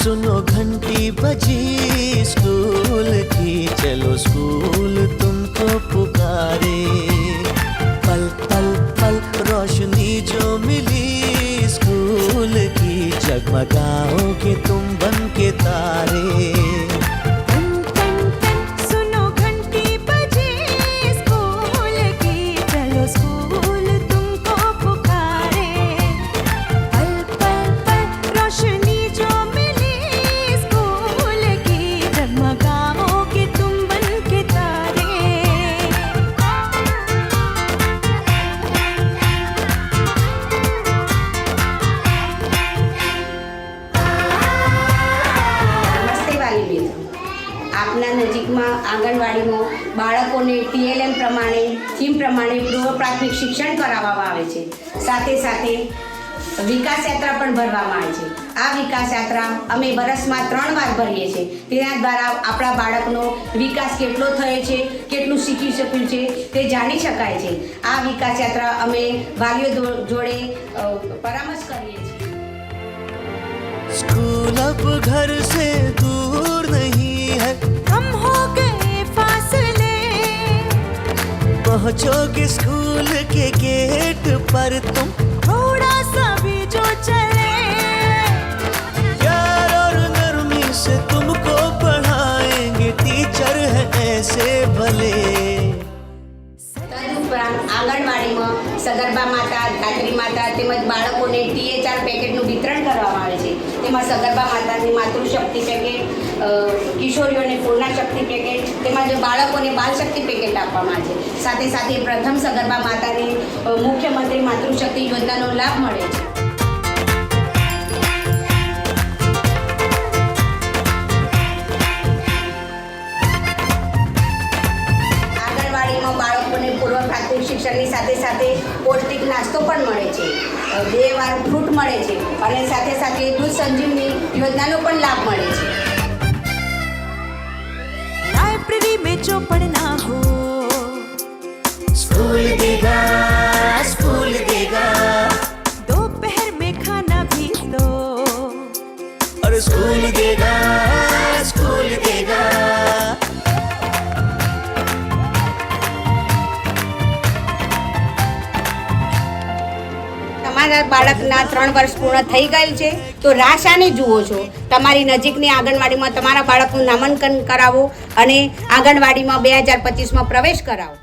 सुनो घंटी बजी स्कूल की चलो स्कूल तुमको पुकारे पल पल पल रोशनी जो मिली स्कूल की जगमगाओगे तुम बन के तारे આપના નજીકમાં આંગણવાડીમાં બાળકોને ટીએલએમ પ્રમાણે, થીમ પ્રમાણે પૂર્વ પ્રાથમિક શિક્ષણ કરાવવામાં આવે છે. સાથે સાથે વિકાસ યાત્રા પણ ભરવામાં આવે છે. આ વિકાસ યાત્રા અમે વર્ષમાં ત્રણ વાર ભરીએ છીએ. તેના દ્વારા આપણા બાળકનો વિકાસ કેટલો થયો છે, કેટલું શીખી શક્યું છે, તે જાણી શકાય છે. આ વિકાસ યાત્રા અમે વાલીઓ જોડે પરામર્શ કરીએ છીએ. સ્કૂલ ઘર દૂર નહીં. पहुंचोगे स्कूल के गेट पर तुम थोड़ा सा भी जो चले। प्यार और नरमी से तुमको पढ़ाएँगे टीचर है ऐसे भले। તદુપરાંત આંગણવાડીમાં, સગર્ભા માતા ધાત્રી માતા તેમજ બાળકોને ટીએચઆર પેકેટનું વિતરણ કરવામાં આવે છે. તેમાં સગર્ભા માતાની માતૃશક્તિ પેકેટ કિશોરીઓને પૂર્ણા શક્તિ પેકેટ તેમજ બાળકોને બાલ શક્તિ પેકેટ આપવામાં આવે છે. સાથે સાથે પ્રથમ સગર્ભા માતાને મુખ્યમંત્રી માતૃશક્તિ યોજનાનો લાભ મળે છે. નાસ્તો પણ મળે છે અ, બે વાર ફ્રૂટ મળે છે અને સાથે સાથે દૂધ સંજીવની યોજનાનો પણ લાભ મળે છે लाइब्रेरी में जो पढ़ना हो स्कूल देगा स्कूल देगा दोपहर में खाना भी दो और स्कूल देगा स्कूल देगा તમારા બાળકના ત્રણ વર્ષ પૂર્ણ થઈ ગયેલ છે. તો રાશાને જુઓ છો. તમારી નજીકની આંગણવાડીમાં તમારા બાળકનું નામાંકન કરાવો અને આંગણવાડીમાં બે હજાર પચીસમાં પ્રવેશ કરાવો.